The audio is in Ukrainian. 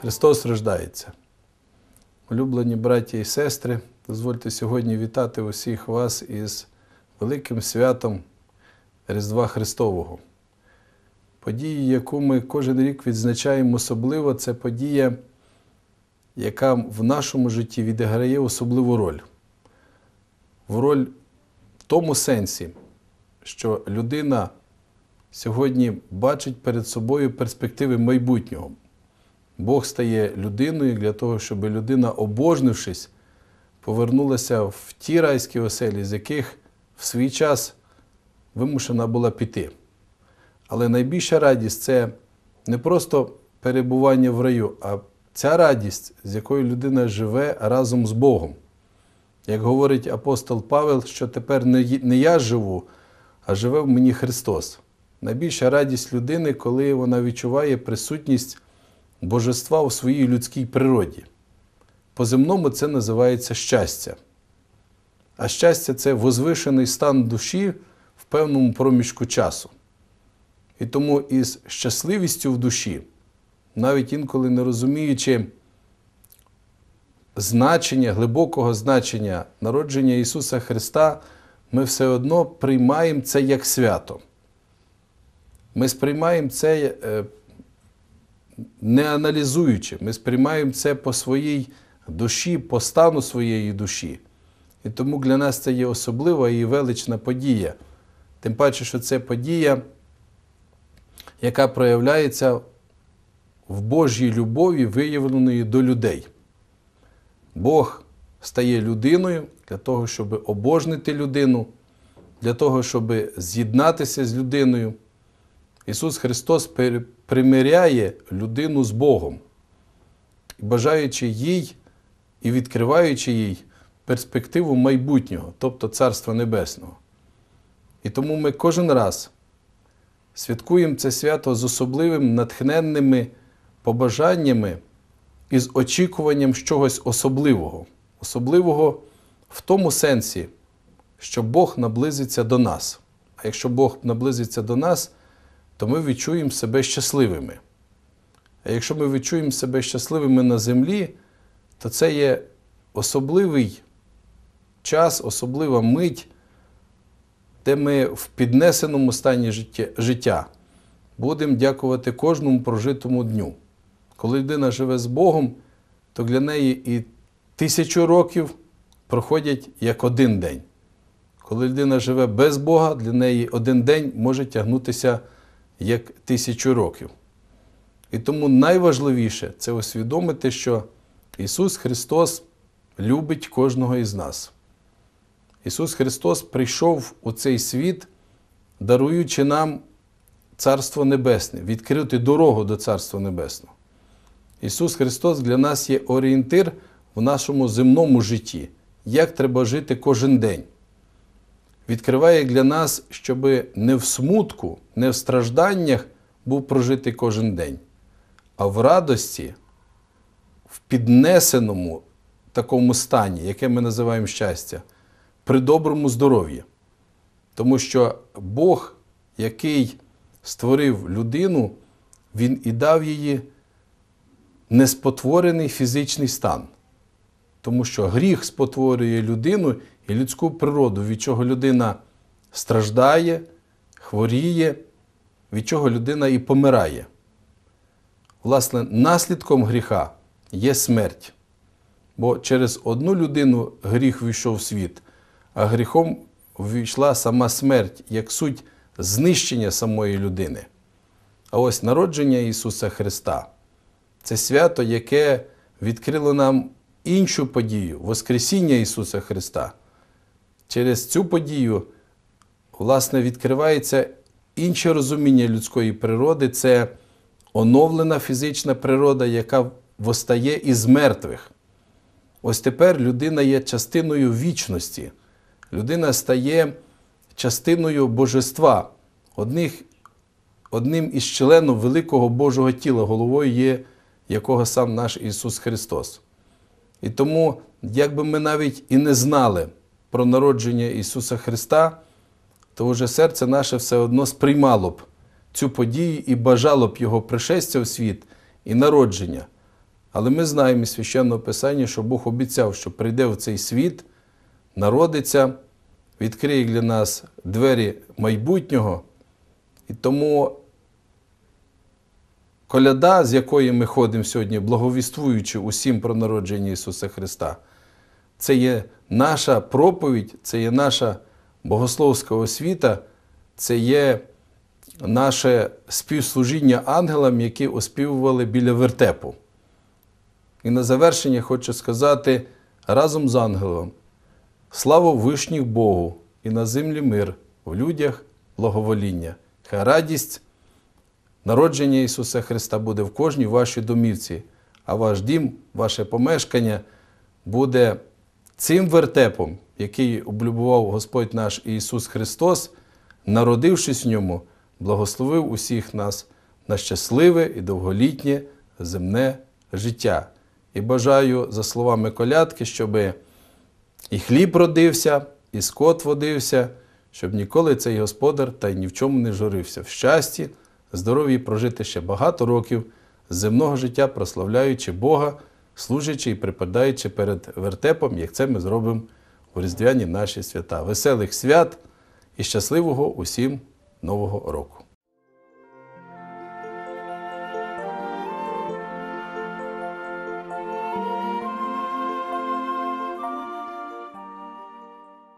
Христос рождається. Улюблені браті і сестри, дозвольте сьогодні вітати усіх вас із великим святом Різдва Христового. Події, яку ми кожен рік відзначаємо особливо, це подія, яка в нашому житті відіграє особливу роль. В роль в тому сенсі, що людина сьогодні бачить перед собою перспективи майбутнього. Бог стає людиною для того, щоб людина, обожнившись, повернулася в ті райські оселі, з яких в свій час вимушена була піти. Але найбільша радість це не просто перебування в раю, а ця радість, з якою людина живе разом з Богом. Як говорить апостол Павел, що тепер не я живу, а живе в мені Христос. Найбільша радість людини, коли вона відчуває присутність божества у своїй людській природі. По-земному це називається щастя. А щастя це возвишений стан душі в певному проміжку часу. І тому із щасливістю в душі, навіть інколи не розуміючи значення, глибокого значення народження Ісуса Христа, ми все одно приймаємо це як свято. Ми сприймаємо це не аналізуючи, ми сприймаємо це по своїй душі, по стану своєї душі. І тому для нас це є особлива і велична подія. Тим паче, що це подія, яка проявляється в Божій любові, виявленої до людей. Бог стає людиною для того, щоб обожнити людину, для того, щоб з'єднатися з людиною. Ісус Христос примиряє людину з Богом, бажаючи їй і відкриваючи їй перспективу майбутнього, тобто Царства Небесного. І тому ми кожен раз святкуємо це свято з особливими натхненними побажаннями і з очікуванням чогось особливого. Особливого в тому сенсі, що Бог наблизиться до нас. А якщо Бог наблизиться до нас, то ми відчуємо себе щасливими. А якщо ми відчуємо себе щасливими на землі, то це є особливий час, особлива мить, де ми в піднесеному стані життя будемо дякувати кожному прожитому дню. Коли людина живе з Богом, то для неї і тисячу років проходять як один день. Коли людина живе без Бога, для неї один день може тягнутися як тисячу років. І тому найважливіше це усвідомити, що Ісус Христос любить кожного із нас. Ісус Христос прийшов у цей світ, даруючи нам Царство Небесне, відкрити дорогу до Царства Небесного. Ісус Христос для нас є орієнтир в нашому земному житті, як треба жити кожен день відкриває для нас, щоб не в смутку, не в стражданнях був прожитий кожен день, а в радості, в піднесеному такому стані, яке ми називаємо щастя, при доброму здоров'ї. Тому що Бог, який створив людину, Він і дав її неспотворений фізичний стан. Тому що гріх спотворює людину і людську природу, від чого людина страждає, хворіє, від чого людина і помирає. Власне, наслідком гріха є смерть. Бо через одну людину гріх війшов в світ, а гріхом війшла сама смерть, як суть знищення самої людини. А ось народження Ісуса Христа це свято, яке відкрило нам іншу подію Воскресіння Ісуса Христа. Через цю подію, власне, відкривається інше розуміння людської природи це оновлена фізична природа, яка востає із мертвих. Ось тепер людина є частиною вічності, людина стає частиною божества, одних, одним із членів великого Божого тіла, головою є якого сам наш Ісус Христос. І тому, як би ми навіть і не знали про народження Ісуса Христа, то вже серце наше все одно сприймало б цю подію і бажало б Його пришестя в світ і народження. Але ми знаємо із священного писання, що Бог обіцяв, що прийде в цей світ, народиться, відкриє для нас двері майбутнього. І тому коляда, з якої ми ходимо сьогодні, благовіствуючи усім про народження Ісуса Христа, це є наша проповідь, це є наша богословська освіта, це є наше співслужіння ангелам, які оспівували біля вертепу. І на завершення хочу сказати разом з ангелом: слава вишніх Богу і на землі мир, в людях благовоління. Хай радість народження Ісуса Христа буде в кожній вашій домівці, а ваш дім, ваше помешкання буде цим вертепом, який облюбував Господь наш Ісус Христос, народившись в ньому, благословив усіх нас на щасливе і довголітнє земне життя. І бажаю, за словами колядки, щоб і хліб родився, і скот водився, щоб ніколи цей господар та й ні в чому не журився. В щасті, здоров'ї прожити ще багато років земного життя, прославляючи Бога, служачи і припадаючи перед вертепом, як це ми зробимо у різдвяні наші свята. Веселих свят і щасливого усім Нового року!